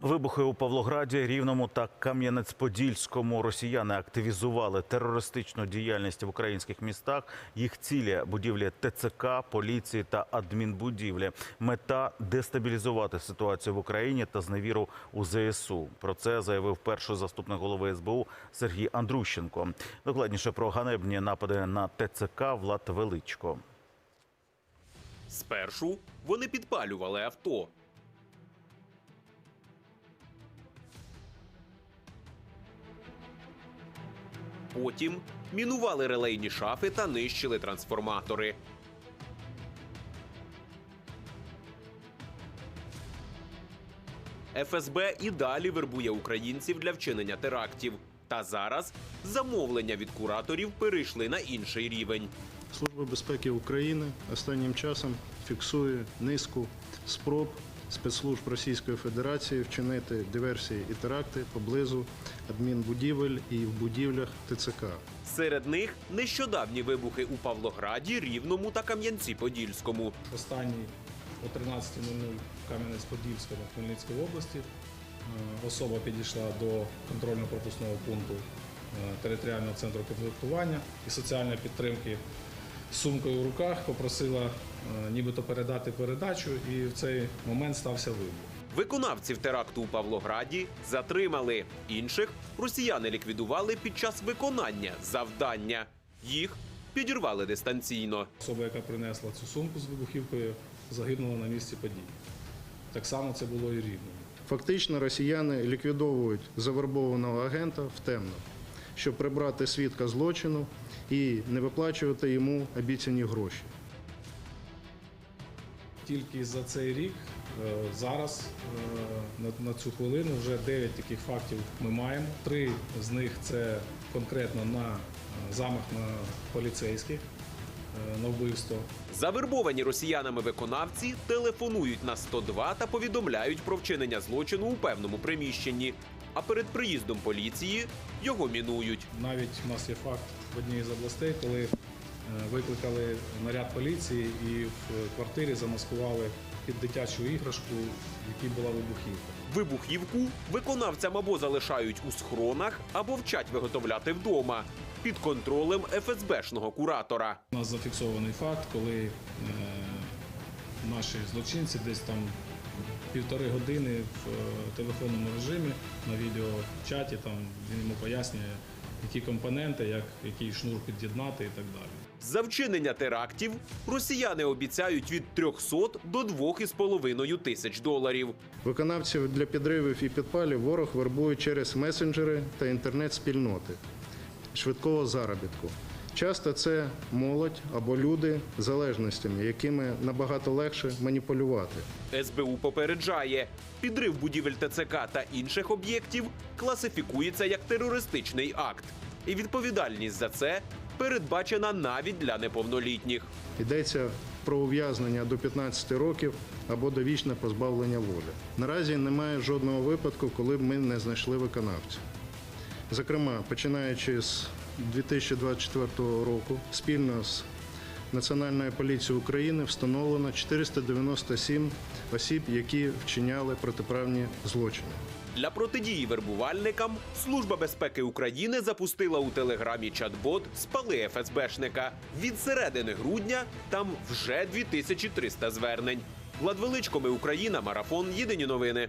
Вибухи у Павлограді, Рівному та Кам'янець-Подільському росіяни активізували терористичну діяльність в українських містах. Їх цілі будівлі ТЦК, поліції та адмінбудівлі. Мета дестабілізувати ситуацію в Україні та зневіру у ЗСУ. Про це заявив перший заступник голови СБУ Сергій Андрущенко. Докладніше про ганебні напади на ТЦК Влад Величко. Спершу вони підпалювали авто. Потім мінували релейні шафи та нищили трансформатори. ФСБ і далі вербує українців для вчинення терактів. Та зараз замовлення від кураторів перейшли на інший рівень. Служба безпеки України останнім часом фіксує низку спроб спецслужб Російської Федерації вчинити диверсії і теракти поблизу адмінбудівель і в будівлях ТЦК. Серед них нещодавні вибухи у Павлограді, Рівному та Кам'янці-Подільському. Останній о 13.00 в Кам'янець-Подільському в Хмельницькій області. Е, Особа підійшла до контрольно-пропускного пункту е, територіального центру комплектування і соціальної підтримки сумкою в руках, попросила е, нібито передати передачу, і в цей момент стався вибух. Виконавців теракту у Павлограді затримали. Інших росіяни ліквідували під час виконання завдання. Їх підірвали дистанційно. Особа, яка принесла цю сумку з вибухівкою, загинула на місці події. Так само це було і рівно. Фактично росіяни ліквідовують завербованого агента в темно, щоб прибрати свідка злочину і не виплачувати йому обіцяні гроші. Тільки за цей рік е, зараз е, на, на цю хвилину вже 9 таких фактів ми маємо. Три з них це конкретно на е, замах на поліцейських, на вбивство. Завербовані росіянами виконавці телефонують на 102 та повідомляють про вчинення злочину у певному приміщенні. А перед приїздом поліції його мінують. Навіть у нас є факт в одній з областей, коли е, викликали наряд поліції і в квартирі замаскували під дитячу іграшку, в якій була вибухівка. Вибухівку виконавцям або залишають у схронах, або вчать виготовляти вдома під контролем ФСБшного куратора. У нас зафіксований факт, коли е, наші злочинці десь там півтори години в е, телефонному режимі на відеочаті там він йому пояснює, які компоненти, як який шнур під'єднати і так далі. За вчинення терактів росіяни обіцяють від 300 до 2,5 тисяч доларів. Виконавців для підривів і підпалів ворог вербує через месенджери та інтернет-спільноти швидкого заробітку. Часто це молодь або люди з залежностями, якими набагато легше маніпулювати. СБУ попереджає, підрив будівель ТЦК та інших об'єктів класифікується як терористичний акт, і відповідальність за це передбачена навіть для неповнолітніх. Йдеться про ув'язнення до 15 років або довічне позбавлення волі. Наразі немає жодного випадку, коли б ми не знайшли виконавця. Зокрема, починаючи з 2024 року, спільно з Національною поліцією України встановлено 497 осіб, які вчиняли протиправні злочини. Для протидії вербувальникам Служба безпеки України запустила у телеграмі чат-бот Спали ФСБшника. Від середини грудня там вже 2300 звернень. Влад Величко, ми Україна, марафон. Єдині новини.